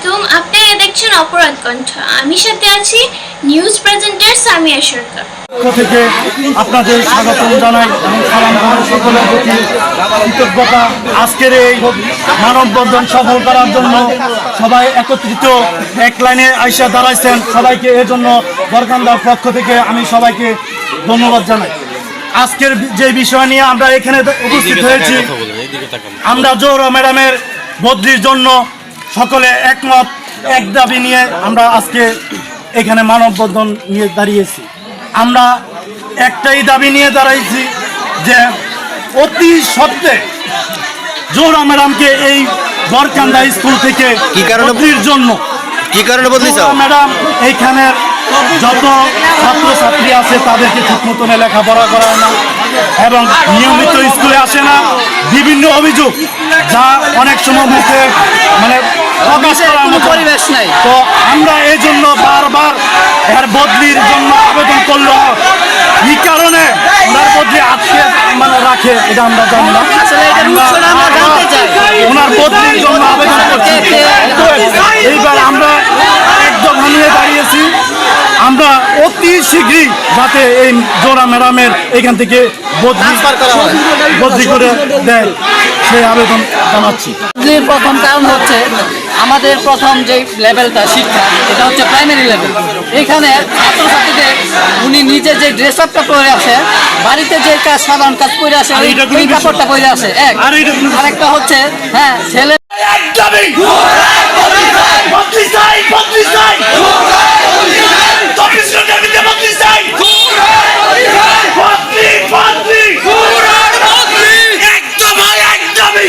আলাইকুম আপনারা দেখছেন অপরাধ কণ্ঠ। আমি সাথে আছি নিউজ প্রেজেন্টার সামিয়া সরকার। পক্ষ থেকে আপনাদের স্বাগতম জানাই এবং সালাম জানাই সকলের প্রতি কৃতজ্ঞতা। আজকের এই মানববন্ধন সফল করার জন্য সবাই একত্রিত এক লাইনে আইসা দাঁড়াইছেন। সবাইকে এজন্য বরকান্দার পক্ষ থেকে আমি সবাইকে ধন্যবাদ জানাই। আজকের যে বিষয় নিয়ে আমরা এখানে উপস্থিত হয়েছি আমরা জোহরা ম্যাডামের বদলির জন্য সকলে একমত এক দাবি নিয়ে আমরা আজকে এখানে মানববন্ধন নিয়ে দাঁড়িয়েছি। আমরা একটাই দাবি নিয়ে দাঁড়াইছি যে অতি সত্ত্বে জোহরা ম্যাডামকে এই বরকান্দা স্কুল থেকে কি কারণে- জন্য কি কারণে জোহরা ম্যাডাম এইখানের যত ছাত্রছাত্রী আছে তাদেরকে ঠিক মতনে লেখাপড়া করায় না এবং নিয়মিত স্কুলে আসে না। বিভিন্ন অভিযোগ যা অনেক সময় মুখে মানে পরিবেশ নাই। তো আমরা এই জন্য বারবার এর বদলির জন্য আবেদন করল। এই কারণে ওনার বদলি আটকে মানে রাখে এটা আমরা জানি না। ওনার বদলির জন্য আবেদন করছি। কে- কে- এইবার আমরা একদম হামিয়ে দাঁড়িয়েছি। আমরা অতি শীঘ্রই যাতে এই জোড়া ম্যাডামের এখান থেকে বদলি বদলি করে দেয়। সেই আবেদন জানাচ্ছি। প্রথম কারণ হচ্ছে আমাদের প্রথম যে লেভেলটা শিক্ষা এটা হচ্ছে প্রাইমারি লেভেল এখানে ছাত্রছাত্রীদের উনি নিজে যে ড্রেস আপটা পরে আসে বাড়িতে যে কাজ সাধারণ কাজ করে আসে আর ওই-? কাপড়টা পরে আসে এক। আর এটা কোনো- আরেকটা হচ্ছে হ্যাঁ ছেলে দাবি বদলি চাই বদলি চাই চব্বিশ ঘণ্টার ভিতরে বদলি চাই বদলি বদলি একদম একদমই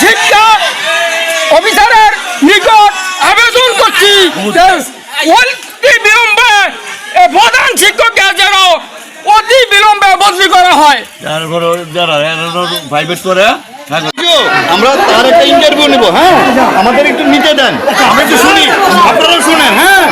শিক্ষা অফিসারের নিকট আবেদন করছি যে অতি বিলম্বে প্রধান শিক্ষককে যেন অতি বিলম্বে বদলি করা হয়। আমরা তার একটা ইন্টারভিউ নেব হ্যাঁ? আমাদের একটু নিতে দেন। আমি একটু শুনি। আপনারাও শুনেন হ্যাঁ?